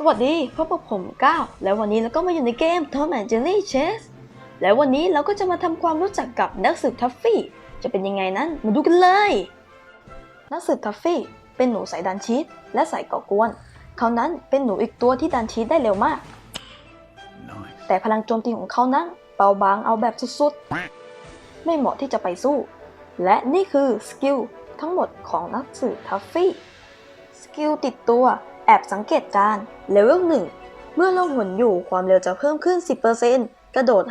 สวัสดีพบกับผมก้าวแล้ววันนี้เราก็มาอยู่ในเกม Tom and Jerry Chess แล้ววันนี้เราก็จะมาทำความรู้จักกับนักสืบทัฟฟี่ จะเป็นยังไงนั้นมาดูกันเลย นักสืบทัฟฟี่เป็นหนูสายดันชีสและสายก่อกวน เขานั้นเป็นหนูอีกตัวที่ดันชีสได้เร็วมาก Nice. แต่พลังโจมตีของเขานั้นเบาบางเอาแบบสุดๆ ไม่เหมาะที่จะไปสู้ และนี่คือสกิลทั้งหมดของนักสืบทัฟฟี่ สกิลติดตัว แอบสังเกตการเลเวล1เมื่อล่องหนอยู่ความเร็วจะเพิ่มขึ้น 10%กระโดด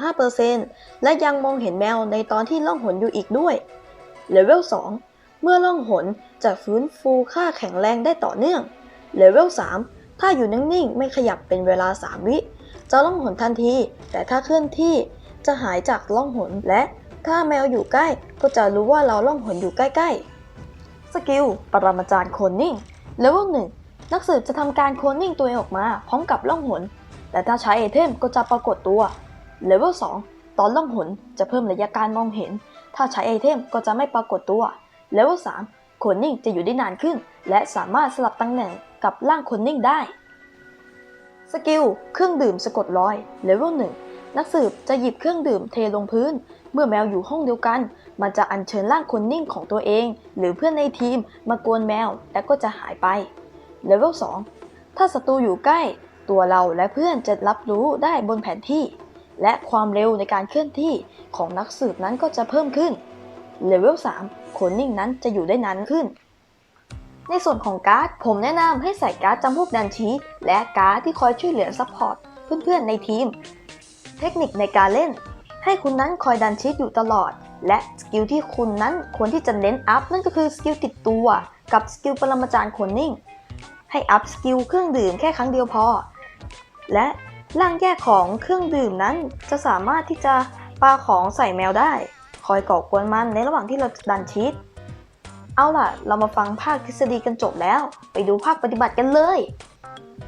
5%และยังมองเห็นแมวในตอนที่ล่องหนอยู่อีกด้วยเลเวล2เมื่อล่องหนจะฟื้นฟูค่าแข็งแรงได้ต่อเนื่องเลเวล3ถ้าอยู่นิ่งๆ ไม่ขยับเป็นเวลา 3 วิจะล่องหนทันที แต่ถ้าเคลื่อนที่จะหายจากล่องหนและถ้าแมวอยู่ใกล้ก็จะรู้ว่าเราล่องหนอยู่ใกล้ๆ สกิล ปรมาจารย์คนนิ่งเลเวลห นักสืบจะทำการโคนนิ่งตัวเองออกมาพร้อมกับล่องหน แต่ถ้าใช้ไอเทมก็จะปรากฏตัวเลเวล2ตอนล่องหนจะเพิ่มระยะการมองเห็น ถ้าใช้ไอเทมก็จะไม่ปรากฏตัวเลเวล3โคนนิ่งจะอยู่ได้นานขึ้น และสามารถสลับตำแหน่งกับร่างโคนนิ่งได้สกิลเครื่องดื่มสะกดรอยเลเวล1นักสืบจะหยิบเครื่องดื่มเทลงพื้น เมื่อแมวอยู่ห้องเดียวกัน มันจะอัญเชิญร่างคนนิ่งของตัวเอง หรือเพื่อนในทีมมากวนแมวและก็จะหายไป เลเวล2ถ้าศัตรูอยู่ใกล้ ตัวเราและเพื่อนจะรับรู้ได้บนแผนที่ และความเร็วในการเคลื่อนที่ของนักสืบนั้นก็จะเพิ่มขึ้นเลเวล3คนนิ่งนั้นจะอยู่ได้นานขึ้น ในส่วนของการ์ด ผมแนะนำให้ใส่การ์ดจำพวกดันชีตและการ์ดที่คอยช่วยเหลือซัพพอร์ตเพื่อนๆในทีม เทคนิคในการเล่น ให้คุณนั้นคอยดันชีตอยู่ตลอด และสกิลที่คุณนั้นควรที่จะเน้นอัพนั่นก็คือสกิลติดตัว กับสกิลปรมาจารย์โคนนิ่ง ให้อัพสกิลเครื่องดื่มแค่ครั้งเดียวพอ และร่างแยกของเครื่องดื่มนั้นจะสามารถที่จะปาของใส่แมวได้ คอยก่อกวนมันในระหว่างที่เราดันชีตเอาล่ะ เรามาฟังภาคทฤษฎีกันจบแล้ว ไปดูภาคปฏิบัติกันเลย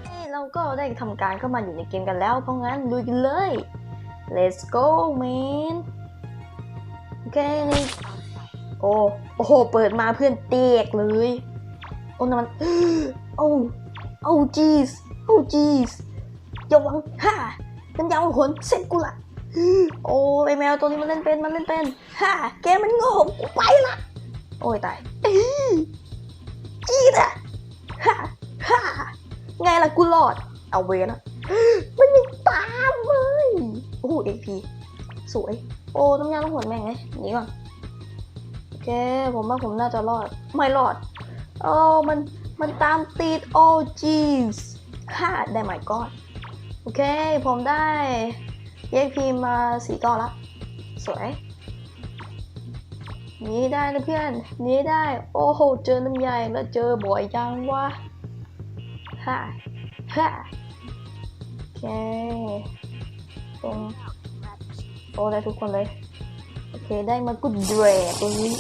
เอ้ยเราก็ได้ทำการเข้ามาอยู่ในเกมกันแล้ว เพราะงั้นลุยกันเลย let's go man โอเคนี่โอ้โอ้โห เปิดมาเพื่อนเตีกเลย โอ้นั่นมัน โอ้โอ้ jeez โอ้ jeez อย่าหวังฮ่ามันยาวหนเสร็จกูละโอ้ไอแมวตัวนี้มันเล่นเป็นมันเล่นเป็นฮ่าแกมันโง่กูไปละโอ้ยตายจีดอะฮ่าฮ่าไงล่ะกูรอด เอาเวนะมันยังตามเลยโอ้โหเอพีสวย โอ้ต้องยาต้องหวนแม่งไงหนีก่อนโอเคผมว่าผมน่าจะรอด ไม่รอดโอ้มัน มันตามติดโอ้จีสฮ่าได้ไหมก้อน โอเค ผมได้เอพีมาสี่ก้อนละ สวย นีได้นะเพื่อน นีได้ โอ้โห เจอน้ำใหญ่แล้วเจอบ่อยจังวะฮ่าฮ่าโอเคตรงโอ้ได้ทุกคนเลย โอเค ได้มากุดเดรตัวนี้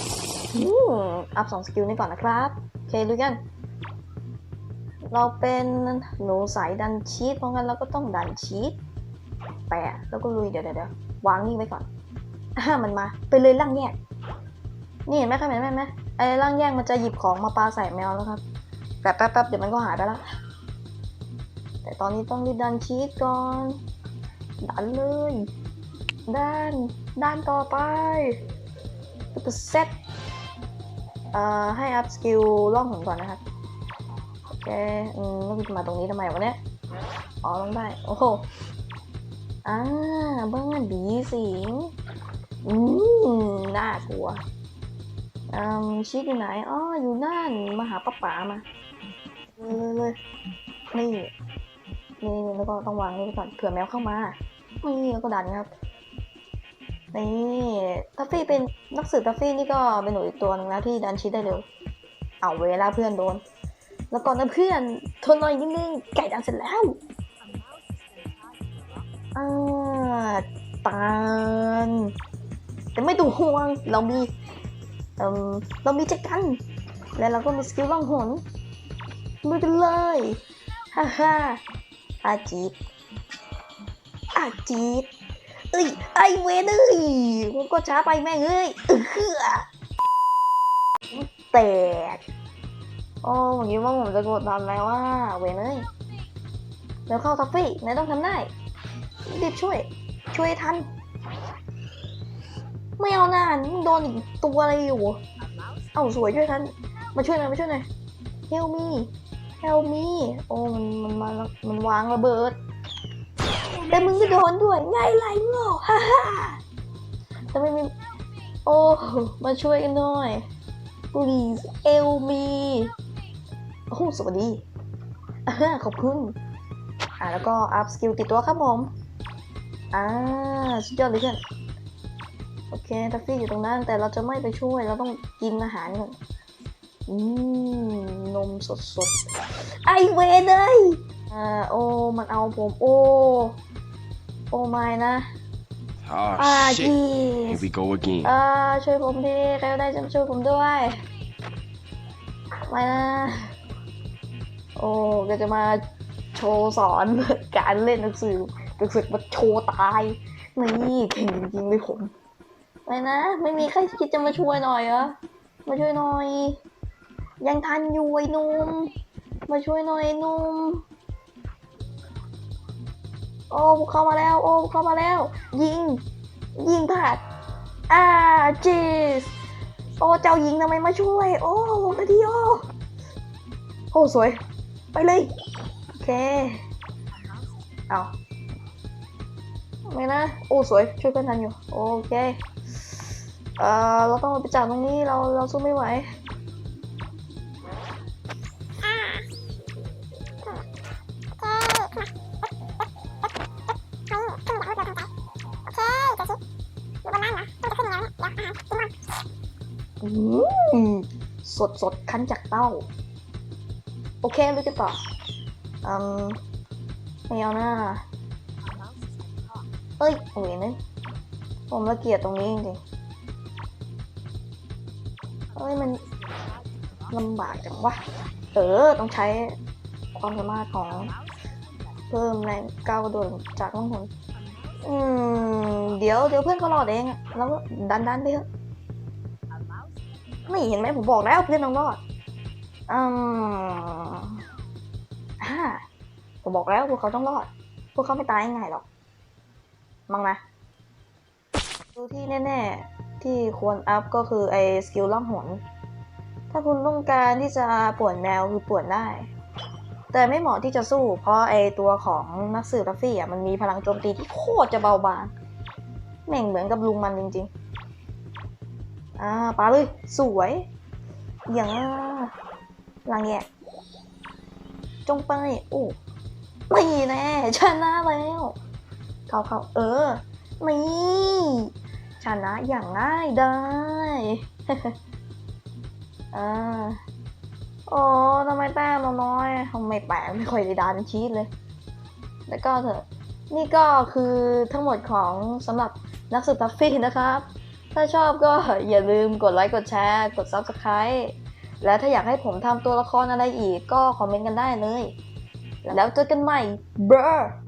อืมอัพสองสกิลนี้ก่อนนะครับ โอเครู้กัน เราเป็นหนูสายดันชีตเพราะงั้นเราก็ต้องดันชีตแปะแล้วก็ลุยเดี๋ยวเดี๋ยววางนี่ไว้ก่อนอ่ามันมา ไปเลยล่างแยก นี่เห็นไหมครับเห็นไหมไหมไอ้ร่างแยกมันจะหยิบของมาปาใส่แมวแล้วครับแป๊บแป๊บแป๊บเดี๋ยวมันก็หายไปแล้วแต่ตอนนี้ต้องรีบดันชีสก่อน ดันเลยดันดันต่อไปก็จะเซตเอ่อให้อัพสกิลล่องหนก่อนนะครับ โอเคอืมแล้วกูจะมาตรงนี้ทำไมวะเนี่ย อ๋อลงได้ โอ้โห อ่าเบื้องบีสิงอืมน่ากลัวอืมชีสอยู่ไหน อ๋อ อยู่นั่น มาหาป้าป๋ามา เลยเลยนี่ นี่แล้วก็ต้องวางนี่ไปก่อน เผื่อแมวเข้ามา นี่แล้วก็ดันครับ นี่ทัฟฟี่เป็นนักสืบทัฟฟี่นี่ก็เป็นหนูอีกตัวหนึงนะที่ดันชีสได้เร็ว เอาเวลาเพื่อนโดน แล้วก่อนนะเพื่อนทนหน่อยนิดนึงไก่ดันเสร็จแล้วอ่าตาลแต่ไม่ต้องห่วงเรามีเอ่มเรามีจ็กันและเราก็มีสกิลล่องหนลุยกันเลยฮ่าฮ่าอาจีดอาจีดเอ้ยไอเวนเอ้ยมันก็ช้าไปแม่งเอ้ยเฮือแตก โอ้เมื่อกี้ว่าผมจะกดทันแล้วว่าเวนเอ้ยแล้วเข้าทัฟฟี่นายต้องทำได้รีบช่วย ช่วยทัน ไม่เอาหน้ามึงโดนอีกตัวอะไรอยู่เอ้าสวยช่วยทัน มาช่วยหน่อยมาช่วยหน่อย help me help me โอ้มันมันมันมันวางระเบิด แต่มึงก็โดนด้วยไงไรโง่ฮ่าฮ่าแต่ไม่มีโอ้มาช่วยกันหน่อย please help me โอ้โหสวัสดีอ่าขอบคุณ อ่าแล้วก็อัพสกิลติดตัวครับผม อ่าสุดยอดเลยเพื่อนโอเคทัฟฟี่อยู่ตรงนั้น แต่เราจะไม่ไปช่วย เราต้องกินอาหารก่อนอืมนมสดสดๆไอเวนเลยอ่าโอ้มันเอาผม โอ้ โอ้ไม่นะ Oh, อ่า shit. จี Here we go again. อ่าช่วยผมทีใครก็ได้จะมาช่วยผมด้วย ไม่นะ โอ้ก็จะมาโชว์สอนการเล่นหนังสือหนังสือมาโชว์ตายนี่เก่งจริงๆเลยผมไม่นะ ไม่มีใครคิดจะมาช่วยหน่อยเหรอมาช่วยหน่อย ยังทันอยู่ไอ้นุ่มมาช่วยหน่อยนุ่มโอ้พวกเข้ามาแล้ว โอ้พวกเข้ามาแล้ว ยิง ยิงผ่านอ่าจีสโอ้เจ้าหญิงทำไมมาช่วย โอ้ลงไปดีโอโอ้สวย ไปเลย โอเค เอาไม่นะ โอ้ สวย ช่วยเพื่อนทันอยู่ โอเค เอ่อ เราต้องไปจับตรงนี้ เรา เราสู้ไม่ไหวอืมสดสดคั้นจากเต้า โอเครู้จะต่ออืมไม่เอาหน้าเอ้ยโอ้ยนึงผมละเกียดตรงนี้จริงๆเอ้ยมันลำบากจังวะ เออ ต้องใช้ความสามารถของเพิ่มแรงก้าวกระโดดจากข้างบนอืม เดี๋ยวเดี๋ยวเพื่อนเขารอดเอง แล้วก็ดันดันไปเถอะ ไม่เห็นไหมผมบอกแล้วเพื่อนต้องรอด ฮ่าผมบอกแล้วพวกเขาต้องรอด พวกเขาไม่ตายง่ายหรอก มั้งนะ ดูที่แน่ๆ ที่ควรอัพก็คือไอ้สกิลล่องหน ถ้าคุณต้องการที่จะป่วนแนวคือป่วนได้ แต่ไม่เหมาะที่จะสู้ เพราะไอ้ตัวของนักสืบทัฟฟี่อะมันมีพลังโจมตีที่โคตรจะเบาบางแม่งเหมือนกับลุงมันจริง ๆ อ่าปาเลย สวย อย่างอะ ลังแยกจงไปโอ้ไม่แน่ชนะแล้วเขาเขาเออนี่ชนะอย่างง่ายได้อ่าโอ้ทำไมแต้มเราน้อยทำไมแปลกไม่ค่อยได้ดันชีสเลย แล้วก็เถอะ นี่ก็คือทั้งหมดของสำหรับนักสืบทัฟฟี่นะครับ ถ้าชอบก็อย่าลืมกดไลค์ กดแชร์ กด Subscribe และถ้าอยากให้ผมทำตัวละครอะไรอีกก็คอมเมนต์กันได้เลย แล้วเจอกันใหม่เบอร์